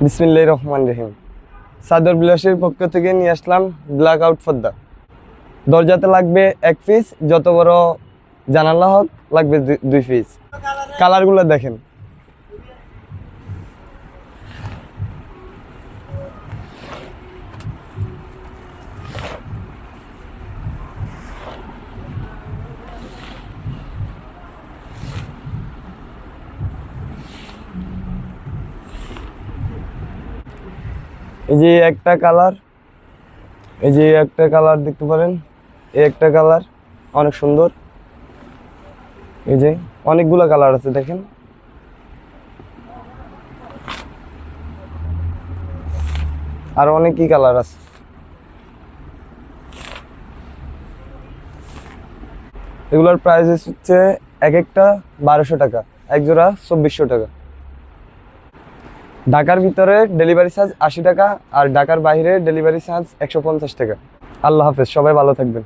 বিসমিল্লাহ রহমান রহিম। সাদর বিলাসের পক্ষ থেকে নিয়ে আসলাম ব্ল্যাক আউট ফদ্দা দরজাতে লাগবে এক পিস যত বড় জানালা হোক, লাগবে দুই- পিস কালারগুলো দেখেন। এই যে একটা কালার, এই যে একটা কালার দেখতে পারেন, এই একটা কালার অনেক সুন্দর। এই যে অনেকগুলো কালার আছে, দেখেন। আর অনেকই কালার আছে। এগুলোর প্রাইস হচ্ছে এক একটা বারোশো টাকা, এক জোড়া চব্বিশশো টাকা। ঢাকার ভিতরে ডেলিভারি চার্জ আশি টাকা আর ঢাকার বাইরে ডেলিভারি চার্জ একশো পঞ্চাশ টাকা। আল্লাহ হাফেজ, সবাই ভালো থাকবেন।